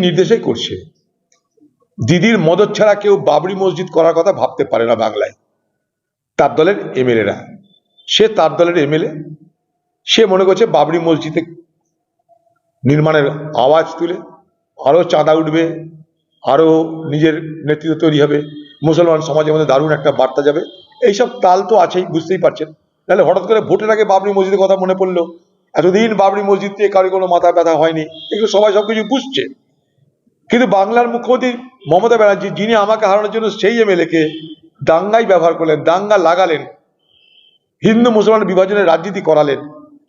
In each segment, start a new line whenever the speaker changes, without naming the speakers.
দিদির নির্দেশেই করছে। দিদির মদত ছাড়া কেউ বাবরি মসজিদ করার কথা ভাবতে পারে না বাংলায়। তার দলের এমএলএরা। সে তার দলের এমএলএ। সে মনে করছে বাবরি মসজিদে নির্মাণের আওয়াজ তুলে, আরও চাঁদা উঠবে, আরও নিজের নেতৃত্ব তৈরি হবে, মুসলমান সমাজের মধ্যে দারুণ একটা বার্তা যাবে। এইসব তাল তো আছেই, বুঝতেই পারছেন। তাহলে হঠাৎ করে ভোটের আগে বাবরি মসজিদের কথা মনে পড়ল। এতদিন বাবরি মসজিদ নিয়ে কারও কোনো মাথা ব্যথা হয়নি। এগুলো সবাই সবকিছু বুঝছে। কিন্তু বাংলার মুখ্যমন্ত্রী মমতা ব্যানার্জি, যিনি আমাকে হারানোর জন্য সেই এমএলএকে দাঙ্গাই ব্যবহার করলেন, দাঙ্গা লাগালেন, হিন্দু মুসলমান বিভাজনের রাজনীতি করালেন।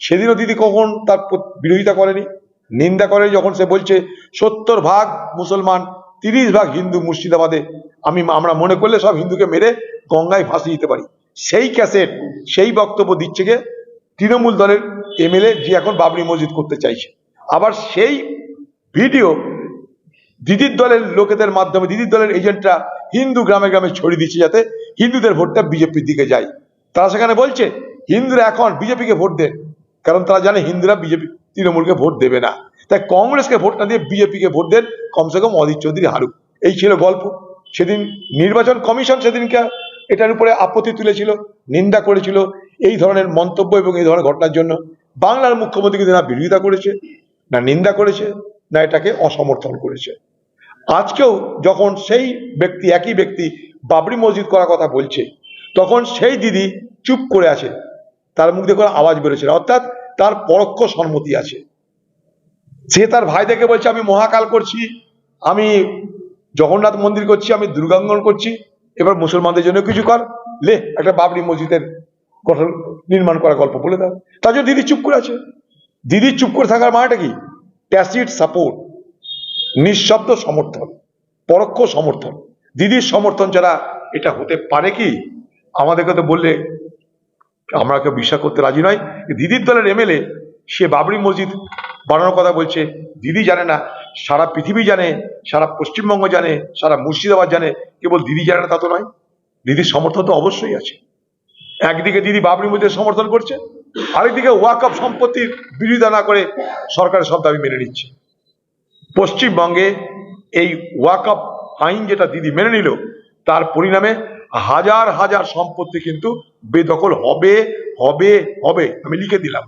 সেদিনও দিদি কখন তার বিরোধিতা করেনি, নিন্দা করে যখন সে বলছে, সত্তর ভাগ মুসলমান, তিরিশ ভাগ হিন্দু মুর্শিদাবাদে, আমি আমরা মনে করলে সব হিন্দুকে মেরে গঙ্গায় ভাসিয়ে দিতে পারি। সেই ক্যাসেট, সেই বক্তব্য দিচ্ছে গে তৃণমূল দলের এমএলএ, যে এখন বাবরি মসজিদ করতে চাইছে। আবার সেই ভিডিও দিদির দলের লোকেদের মাধ্যমে, দিদির দলের এজেন্টরা হিন্দু গ্রামে গ্রামে ছড়িয়ে দিচ্ছে যাতে হিন্দুদের ভোটটা বিজেপির দিকে যায়। তারা সেখানে বলছে, হিন্দুরা এখন বিজেপিকে ভোট দেন কারণ তারা জানে হিন্দুরা বিজেপি, তৃণমূলকে ভোট দেবে না। তাই কংগ্রেসকে ভোট না দিয়ে বিজেপিকে ভোট দেন কমসে কম অধীর চৌধুরী হারুক এই ছিল গল্প। সেদিন নির্বাচন কমিশন সেদিনকে এটার উপরে আপত্তি তুলেছিল, নিন্দা করেছিল এই ধরনের মন্তব্য এবং এই ধরনের ঘটনার জন্য। বাংলার মুখ্যমন্ত্রী কিন্তু না বিরোধিতা করেছে, না নিন্দা করেছে, না এটাকে অসমর্থন করেছে। আজকেও যখন সেই ব্যক্তি, একই ব্যক্তি বাবরি মসজিদ করার কথা বলছে, তখন সেই দিদি চুপ করে আছে। তার মুখ দিয়ে আওয়াজ না। অর্থাৎ তার পরোক্ষ সম্মতি আছে। সে তার ভাই দেখে বলছে, আমি মহাকাল করছি, আমি জগন্নাথ মন্দির করছি, আমি দুর্গাঙ্গন করছি, এবার মুসলমানদের জন্য কিছু কর। লে, একটা বাবরি মসজিদের গঠন, নির্মাণ করার গল্প বলে দাও। তার জন্য দিদি চুপ করে আছে। দিদি চুপ করে থাকার মানেটা কি? ট্যাসিড সাপোর্ট নিঃশব্দ সমর্থন, পরোক্ষ সমর্থন, দিদির সমর্থন ছাড়া এটা হতে পারে কি? আমাদেরকে তো বললে, আমরা কেউ বিশ্বাস করতে রাজি নয়। দিদির দলের এমএলএ, সে বাবরি মসজিদ বানানোর কথা বলছে। দিদি জানে না, সারা পৃথিবী জানে, সারা পশ্চিমবঙ্গ জানে, সারা মুর্শিদাবাদ জানে, কেবল দিদি জানে না তা তো নয়। দিদির সমর্থন তো অবশ্যই আছে। একদিকে দিদি বাবরি মসজিদের সমর্থন করছে, আরেকদিকে ওয়াকআপ সম্পত্তির বিরোধিতা না করে সরকারের সব দাবি মেনে নিচ্ছে। পশ্চিমবঙ্গে এই ওয়াকআপ আইন যেটা দিদি মেনে নিল, তার পরিণামে হাজার হাজার সম্পত্তি কিন্তু বেদখল হবে হবে হবে। আমি লিখে দিলাম।